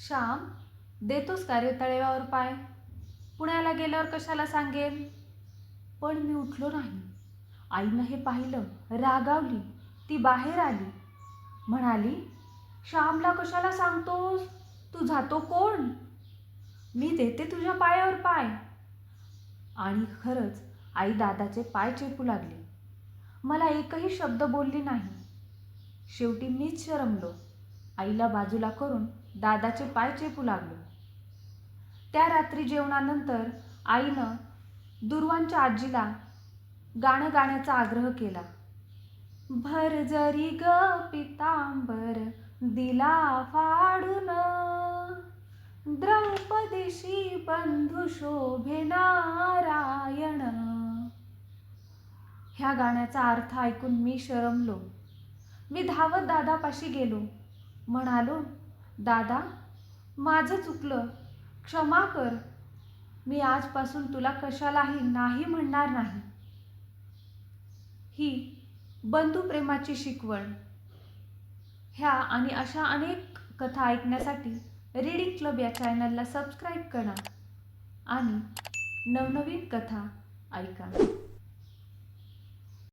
श्याम देतोस का रे तळेवावर पाय? पुण्याला गेल्यावर कशाला सांगेन पण मी उठलो नाही. आईनं हे पाहिलं रागावली ती बाहेर आली. म्हणाली श्यामला कशाला सांगतोस? तू जातो कोण? मी देते तुझ्या पायावर पाय. आणि खरंच आई दादाचे पाय चेपू लागले. मला एकही शब्द बोलली नाही. शेवटी मीच शरमलो. आईला बाजूला करून दादाचे पाय चेपू लागलो. त्या रात्री जेवणानंतर आईनं दुर्वांच्या आजीला गाणं गाण्याचा आग्रह केला. भर जरी ग पितांबर दिला फाडून द्रौपदीशी बंधू शोभे नारायण ह्या गाण्याचा अर्थ ऐकून मी शरमलो. मी धावत दादापाशी गेलो. म्हणालो दादा माझं चुकलं. क्षमा कर. मी आजपासून तुला कशालाही नाही म्हणणार नाही. ही बंधुप्रेमाची शिकवण. ह्या आणि अशा अनेक कथा ऐकण्यासाठी रीडिंग क्लब या चॅनलला सबस्क्राईब करा आणि नवनवीन कथा ऐका.